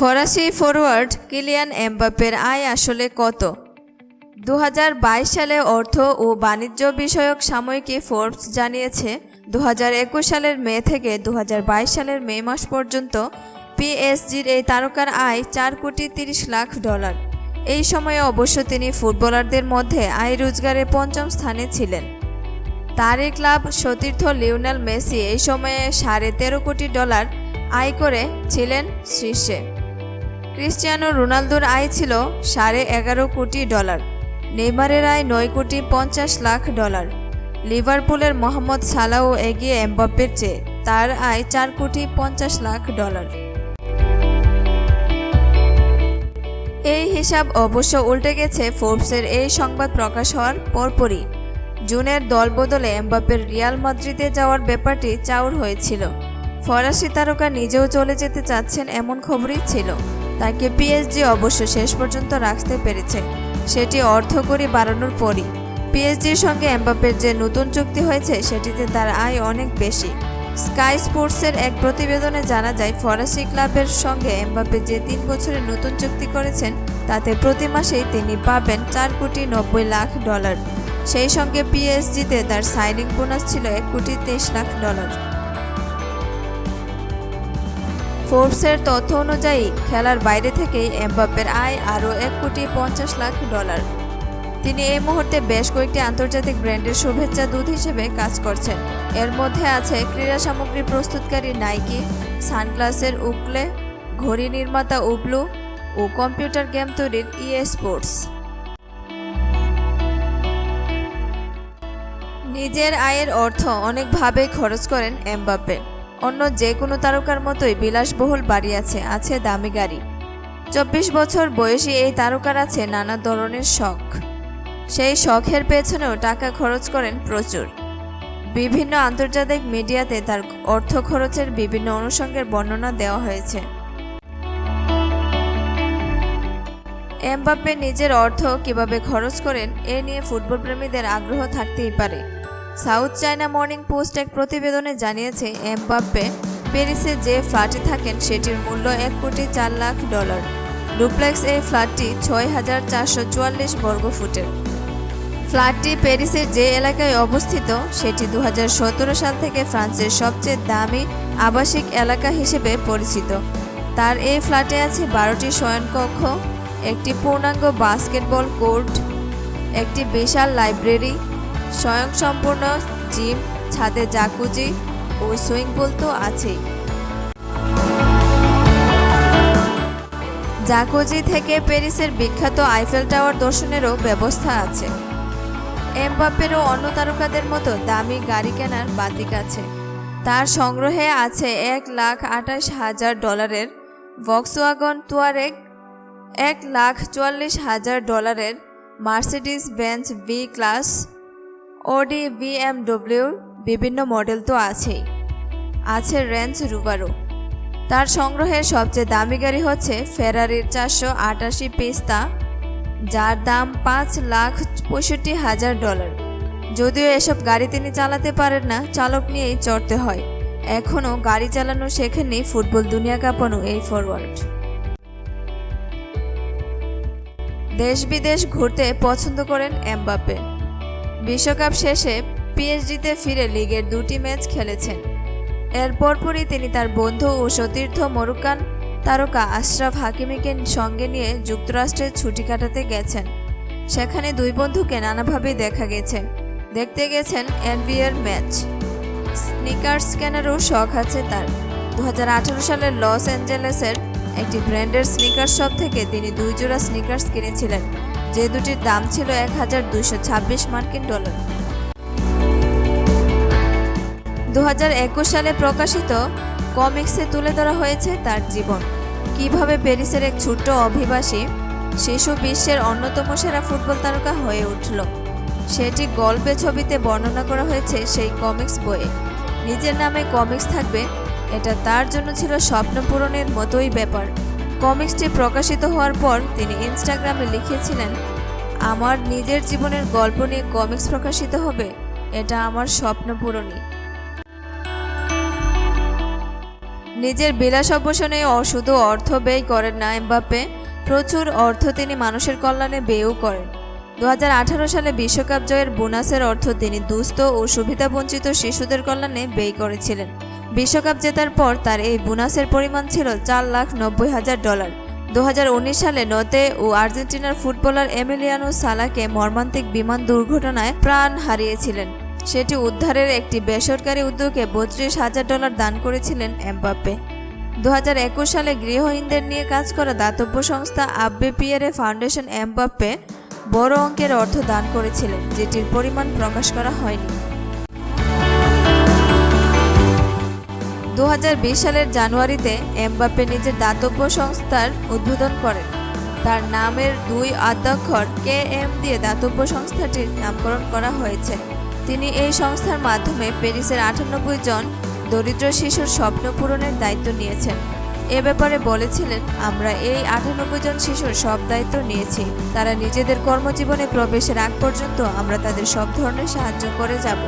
ফরাসি forward Kylian এমবাপ্পের আয় আসলে কত? দু হাজার বাইশ সালে অর্থ ও বাণিজ্য বিষয়ক সাময়িকী ফোর্বস জানিয়েছে দু হাজার একুশ সালের মে থেকে দু হাজার বাইশ সালের মে মাস পর্যন্ত পিএসজির এই তারকার আয় চার কোটি তিরিশ লাখ ডলার। এই সময়ে অবশ্য তিনি ফুটবলারদের মধ্যে আয় রোজগারে পঞ্চম স্থানে ছিলেন। তারই ক্লাব সতীর্থ লিওনেল মেসি এই সময়ে সাড়ে তেরো কোটি ডলার আয় করে ছিলেন শীর্ষে। ক্রিস্টিয়ানো রোনালদোর আয় ছিল সাড়ে এগারো কোটি ডলার, নেইমারের আয় নয় কোটি পঞ্চাশ লাখ ডলার। লিভারপুলের মোহাম্মদ সালাও এগিয়ে এমবাপ্পের চেয়ে তার আয় চার কোটি পঞ্চাশ লাখ ডলার। এই হিসাব অবশ্য উল্টে গেছে ফোর্বসের এই সংবাদ প্রকাশ হওয়ার পরপরই। জুনের দলবদলে এমবাপ্পের রিয়াল মাদ্রিদে যাওয়ার ব্যাপারটি চাউর হয়েছিল। ফরাসি তারকা নিজেও চলে যেতে চাচ্ছেন এমন খবরই ছিল। তাকে পিএসজি অবশ্য শেষ পর্যন্ত রাখতে পেরেছে। সেটি অর্থকরী বাড়ানোর পরই। পিএসজির সঙ্গে এমবাপ্পের যে নতুন চুক্তি হয়েছে, সেটিতে তার আয় অনেক বেশি। স্কাই স্পোর্টসের এক প্রতিবেদনে জানা যায়, ফরাসি ক্লাবের সঙ্গে এমবাপ্পে যে তিন বছরের নতুন চুক্তি করেছেন, তাতে প্রতি মাসেই তিনি পাবেন চার কোটি নব্বই লাখ ডলার। সেই সঙ্গে পিএসজিতে তার সাইনিং বোনাস ছিল এক কোটি তেইশ লাখ ডলার। ফোর্বসের তথ্য অনুযায়ী, খেলার বাইরে থেকেই এমবাপ্পের আয় আরও এক কোটি পঞ্চাশ লাখ ডলার। তিনি এই মুহূর্তে বেশ কয়েকটি আন্তর্জাতিক ব্র্যান্ডের শুভেচ্ছা দূত হিসেবে কাজ করছেন। এর মধ্যে আছে ক্রীড়া সামগ্রী প্রস্তুতকারী নাইকি, সানগ্লাসের উকলে, ঘড়ি নির্মাতা উবলু ও কম্পিউটার গেম তৈরির ইএ স্পোর্টস নিজের আয়ের অর্থ অনেকভাবে খরচ করেন এমবাপ্পে। অন্য যে কোনো তারকার মতোই বিলাসবহুল বাড়ি আছে আছে দামি গাড়ি। চব্বিশ বছর বয়সী এই তারকার আছে নানা ধরনের শখ। সেই শখের পেছনেও টাকা খরচ করেন প্রচুর। বিভিন্ন আন্তর্জাতিক মিডিয়াতে তার অর্থ খরচের বিভিন্ন অনুষঙ্গের বর্ণনা দেওয়া হয়েছে। এমবাপ্পে নিজের অর্থ কীভাবে খরচ করেন, এ নিয়ে ফুটবল প্রেমীদের আগ্রহ থাকতেই পারে। সাউথ চায়না মর্নিং পোস্ট এক প্রতিবেদনে জানিয়েছে, এমবাপ্পে প্যারিসে যে ফ্ল্যাটে থাকেন সেটির মূল্য এক কোটি চার লাখ ডলার। ডুপ্লেক্স এই ফ্ল্যাটটি ছয় হাজার চারশো চুয়াল্লিশ বর্গ ফুটের। ফ্ল্যাটটি প্যারিসের যে এলাকায় অবস্থিত, সেটি দু হাজার সতেরো সাল থেকে ফ্রান্সের সবচেয়ে দামি আবাসিক এলাকা হিসেবে পরিচিত। তার এই ফ্ল্যাটে আছে বারোটি শয়নকক্ষ, একটি পূর্ণাঙ্গ বাস্কেটবল কোর্ট, একটি বিশাল লাইব্রেরি স্বয়ংসম্পূর্ণ জিম, ছাদে জাকুজি ও সুইং পুল তো আছেই। জাকুজি থেকে প্যারিসের বিখ্যাত আইফেল টাওয়ার দর্শনেরও ব্যবস্থা আছে। এমবাপ্পেরও অন্য তারকাদের মতো দামি গাড়ি কেনার বাতিক আছে। তার সংগ্রহে আছে এক লাখ আঠাশ হাজার ডলারের ভক্সওয়াগন তুয়ারেক এক লাখ চুয়াল্লিশ হাজার ডলারের মার্সিডিস বেঞ্চ বি ক্লাস ওডি বিএমডব্লিউর বিভিন্ন মডেল তো আছেই। আছে রেঞ্জ রুবারও তার সংগ্রহের সবচেয়ে দামি গাড়ি হচ্ছে ফেরারির চারশো আটাশি পেস্তা, যার দাম পাঁচ লাখ পঁয়ষট্টি হাজার ডলার। যদিও এসব গাড়ি তিনি চালাতে পারেন না, চালক নিয়েই চড়তে হয়। এখনও গাড়ি চালানো শেখেননি ফুটবল দুনিয়া কাঁপানো এই ফরওয়ার্ড দেশ বিদেশ ঘুরতে পছন্দ করেন এমবাপ্পে। বিশ্বকাপ শেষে পিএসজিতে ফিরে লিগের দুটি ম্যাচ খেলেছেন। এর পরপরই তিনি তার বন্ধু ও সতীর্থ মরুকান তারকা আশরাফ হাকিমিকে সঙ্গে নিয়ে যুক্তরাষ্ট্রে ছুটি কাটাতে গেছেন। সেখানে দুই বন্ধুকে নানাভাবে দেখা গেছে। দেখতে গেছেন এনবিএর ম্যাচ। স্নিকার্স কেনারও শখ আছে তার। দু হাজার আঠেরো সালের লস অ্যাঞ্জেলেসের একটি ব্র্যান্ডের স্নিকার্স শপ থেকে তিনি দুই জোড়া স্নিকার্স কিনেছিলেন, যে দুটির দাম ছিল এক হাজার দুইশো ছাব্বিশ মার্কিন ডলার। দুহাজার একুশ সালে প্রকাশিত কমিক্সে তুলে ধরা হয়েছে তার জীবন। কীভাবে প্যারিসের এক ছোট্ট অভিবাসী শিশু বিশ্বের অন্যতম সেরা ফুটবল তারকা হয়ে উঠল। সেটি গল্পে ছবিতে বর্ণনা করা হয়েছে সেই কমিক্স বইয়ে। নিজের নামে কমিক্স থাকবে এটা তার জন্য ছিল স্বপ্ন পূরণের মতোই ব্যাপার। কমিক্সটি প্রকাশিত হওয়ার পর তিনি ইনস্টাগ্রামে লিখেছিলেন, আমার নিজের জীবনের গল্প নিয়ে কমিক্স প্রকাশিত হবে, এটা আমার স্বপ্ন পূরণই। নিজের বিলাস অবসনে শুধু অর্থ ব্যয় করেন না এমবাপ্পে। প্রচুর অর্থ তিনি মানুষের কল্যাণে ব্যয়ও করেন। দু হাজার আঠারো সালে বিশ্বকাপ জয়ের বোনাসের অর্থ তিনি দুস্থ ও সুবিধাবঞ্চিত শিশুদের কল্যাণে ব্যয় করেছিলেন। বিশ্বকাপ জেতার পর তার এই বোনাসের পরিমাণ ছিল চার লাখ নব্বই হাজার ডলার। দু হাজার উনিশ সালে নতে ও আর্জেন্টিনার ফুটবলার এমিলিয়ানো সালাকে মর্মান্তিক বিমান দুর্ঘটনায় প্রাণ হারিয়েছিলেন। সেটি উদ্ধারের একটি বেসরকারি উদ্যোগে বত্রিশ হাজার ডলার দান করেছিলেন এমবাপ্পে। দু হাজার একুশ সালে গৃহহীনদের নিয়ে কাজ করা দাতব্য সংস্থা আব্বে পিয়ারে ফাউন্ডেশন এমবাপ্পে বড় অঙ্কের অর্থ দান করেছিলেন, যেটির পরিমাণ প্রকাশ করা হয়নি। দু হাজার বিশ সালের জানুয়ারিতে এমবাপ্পে নিজের দাতব্য সংস্থার উদ্বোধন করেন। তার নামের দুই আদ্যাক্ষর কে এম দিয়ে দাতব্য সংস্থাটির নামকরণ করা হয়েছে। তিনি এই সংস্থার মাধ্যমে প্যারিসের আটানব্বই জন দরিদ্র শিশুর স্বপ্ন পূরণের দায়িত্ব নিয়েছেন। এ ব্যাপারে বলেছিলেন, আমরা এই আটানব্বই জন শিশুর সব দায়িত্ব নিয়েছি। তারা নিজেদের কর্মজীবনে প্রবেশের আগ পর্যন্ত আমরা তাদের সব ধরনের সাহায্য করে যাব।